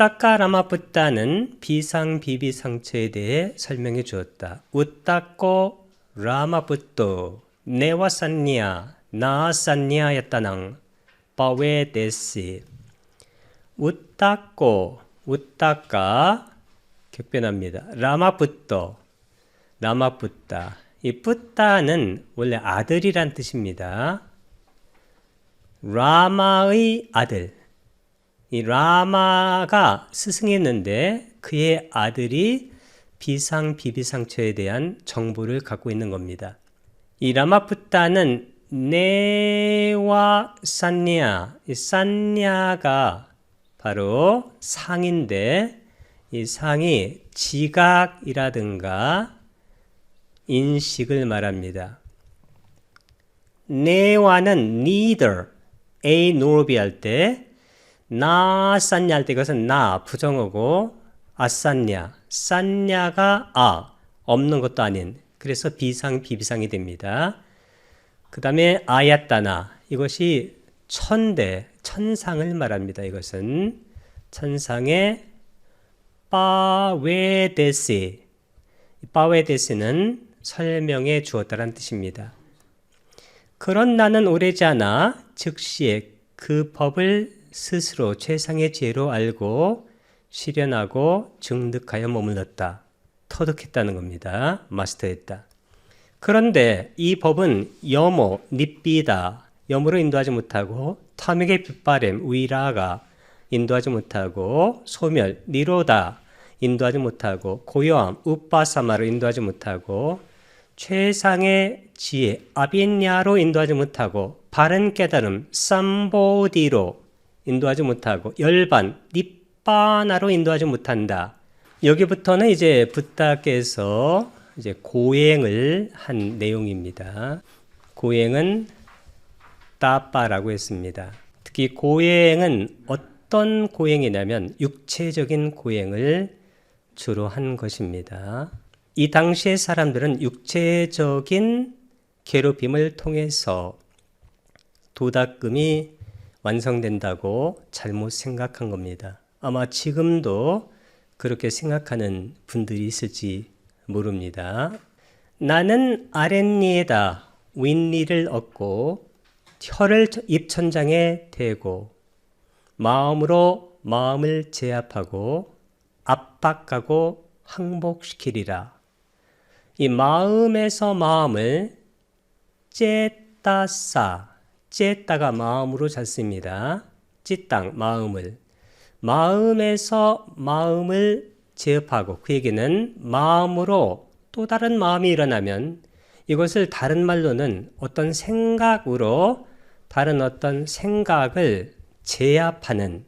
우따까 라마푸따는 비상비비상처에 대해 설명해 주었다. 우따꼬 라마푸또 네와산니아 나산니아였다낭 바웨데시 우따꼬 우따까 격변합니다. 라마푸또 라마푸따 이 뿌따는 원래 아들이란 뜻입니다. 라마의 아들. 이 라마가 스승했는데 그의 아들이 비상 비비상처에 대한 정보를 갖고 있는 겁니다. 이 라마푸타는 네와 산냐, 이 산냐가 바로 상인데 이 상이 지각이라든가 인식을 말합니다. 네와는 neither, a nor b 할 때, 나 쌌냐 할 때 이것은 나 부정어고 아 쌌냐, 쌌냐가 아 없는 것도 아닌 그래서 비상 비비상이 됩니다. 그 다음에 아야따나 이것이 천대 천상을 말합니다. 이것은 천상의 빠웨데시 빠웨데시는 설명해 주었다는 뜻입니다. 그런 나는 오래지 않아 즉시에 그 법을 스스로 최상의 지혜로 알고 실현하고 증득하여 머물렀다. 터득했다는 겁니다. 마스터했다. 그런데 이 법은 여모, 닛비다, 여모로 인도하지 못하고 탐욕의 빗바램, 위라가 인도하지 못하고 소멸, 니로다 인도하지 못하고 고요함, 우빠사마로 인도하지 못하고 최상의 지혜, 아빈야로 인도하지 못하고 바른 깨달음, 삼보디로 인도하지 못하고 열반, 닙바나로 인도하지 못한다. 여기부터는 이제 부다께서 이제 고행을 한 내용입니다. 고행은 따빠라고 했습니다. 특히 고행은 어떤 고행이냐면 육체적인 고행을 주로 한 것입니다. 이 당시의 사람들은 육체적인 괴롭힘을 통해서 도닥금이 완성된다고 잘못 생각한 겁니다. 아마 지금도 그렇게 생각하는 분들이 있을지 모릅니다. 나는 아랫니에다 윗니를 얻고 혀를 입천장에 대고 마음으로 마음을 제압하고 압박하고 항복시키리라. 이 마음에서 마음을 째따싸 째따가 마음으로 잤습니다. 찌땅 마음을 마음에서 마음을 제압하고 그 얘기는 마음으로 또 다른 마음이 일어나면 이것을 다른 말로는 어떤 생각으로 다른 어떤 생각을 제압하는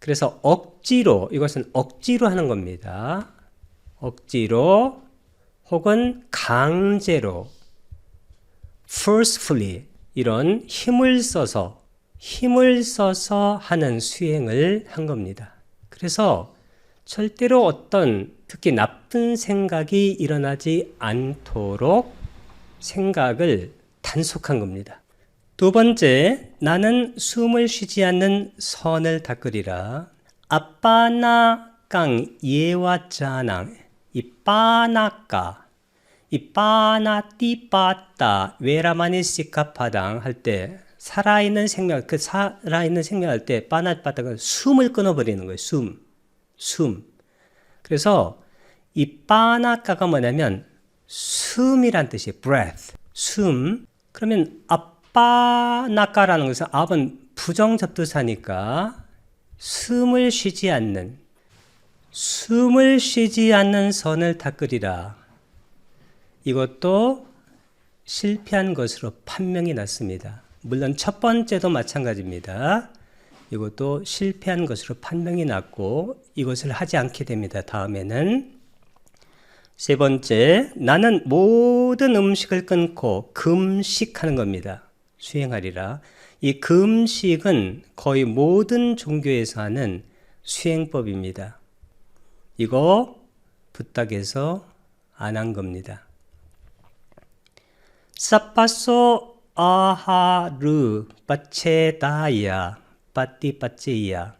그래서 억지로 이것은 억지로 하는 겁니다. 억지로 혹은 강제로 forcefully 이런 힘을 써서 힘을 써서 하는 수행을 한 겁니다. 그래서 절대로 어떤 특히 나쁜 생각이 일어나지 않도록 생각을 단속한 겁니다. 두 번째, 나는 숨을 쉬지 않는 선을 닦으리라. 아빠나 깡 예와 짜낭 이 빠나까 이 빠나 띠 빠따 외라마니 시카파당 할 때 살아있는 생명 그 살아있는 생명 할 때 빠나 빠따가 숨을 끊어버리는 거예요. 숨, 숨. 그래서 이 빠나까가 뭐냐면 숨이란 뜻이 breath, 숨. 그러면 아빠나까라는 것은 압은 부정 접두사니까 숨을 쉬지 않는 숨을 쉬지 않는 선을 닦으리라. 이것도 실패한 것으로 판명이 났습니다. 물론 첫 번째도 마찬가지입니다. 이것도 실패한 것으로 판명이 났고 이것을 하지 않게 됩니다. 다음에는 세 번째, 나는 모든 음식을 끊고 금식하는 겁니다. 수행하리라. 이 금식은 거의 모든 종교에서 하는 수행법입니다. 이거 부탁해서 안 한 겁니다. 사파소 아하르 빠체다야 빠띠빠체이야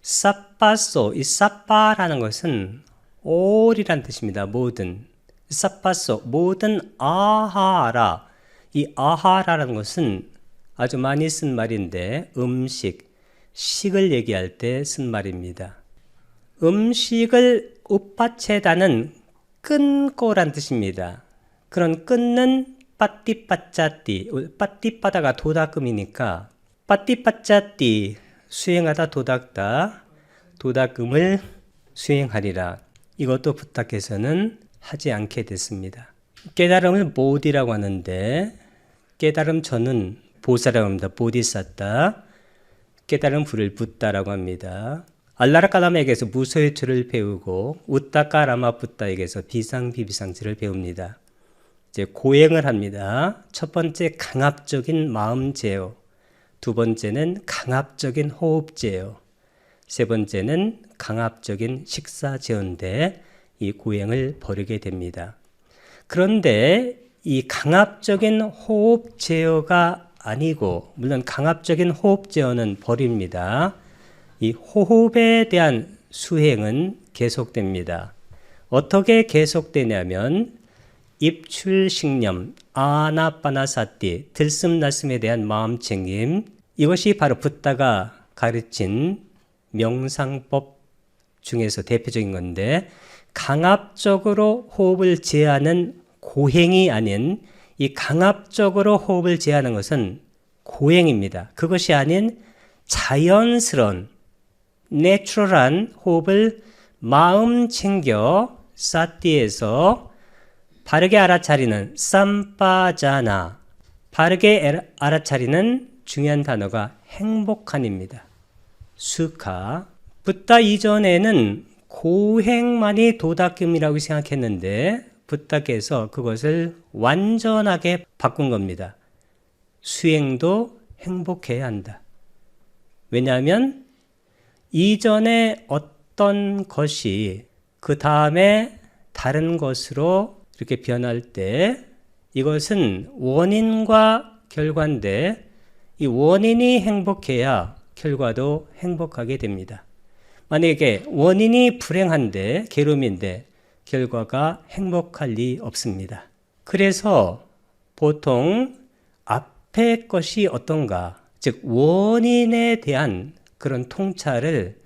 사빠소 이 사빠라는 것은 올이란 뜻입니다. 모든 사빠소 모든 아하라 이 아하라는 것은 아주 많이 쓴 말인데 음식 식을 얘기할 때 쓴 말입니다. 음식을 우빠체다는 끊고란 뜻입니다. 그런 끊는 빠띠빠짜띠 빠띠빠다가 도닥금이니까 빠띠빠짜띠 수행하다 도닥다 도닥금을 수행하리라 이것도 부탁해서는 하지 않게 됐습니다. 깨달음을 보디라고 하는데 깨달음 저는 보사라고 합니다. 보디사타 깨달은 불을 붓다라고 합니다. 알라라까람에게서 무소유투를 배우고 우따까라마붓다에게서 비상비비상지를 배웁니다. 이제 고행을 합니다. 첫 번째 강압적인 마음 제어, 두 번째는 강압적인 호흡 제어, 세 번째는 강압적인 식사 제어인데 이 고행을 벌이게 됩니다. 그런데 이 강압적인 호흡 제어가 아니고 물론 강압적인 호흡 제어는 버립니다. 이 호흡에 대한 수행은 계속됩니다. 어떻게 계속되냐면 입출식념, 아나빠나사띠, 들숨날숨에 대한 마음 챙김 이것이 바로 붓다가 가르친 명상법 중에서 대표적인 건데 강압적으로 호흡을 제하는 고행이 아닌 이 강압적으로 호흡을 제하는 것은 고행입니다. 그것이 아닌 자연스러운 내추럴한 호흡을 마음 챙겨 사띠에서 바르게 알아차리는 쌈빠자나 바르게 알아차리는 중요한 단어가 행복한입니다. 수카 붓다 이전에는 고행만이 도닥금이라고 생각했는데 붓다께서 그것을 완전하게 바꾼 겁니다. 수행도 행복해야 한다. 왜냐하면 이전에 어떤 것이 그 다음에 다른 것으로 이렇게 변할 때 이것은 원인과 결과인데 이 원인이 행복해야 결과도 행복하게 됩니다. 만약에 원인이 불행한데 괴로움인데 결과가 행복할 리 없습니다. 그래서 보통 앞에 것이 어떤가, 즉 원인에 대한 그런 통찰을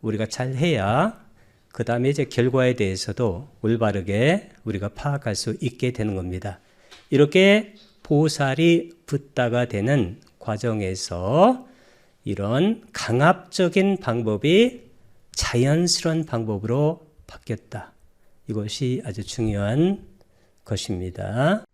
우리가 잘 해야 그 다음에 이제 결과에 대해서도 올바르게 우리가 파악할 수 있게 되는 겁니다. 이렇게 보살이 붓다가 되는 과정에서 이런 강압적인 방법이 자연스러운 방법으로 바뀌었다. 이것이 아주 중요한 것입니다.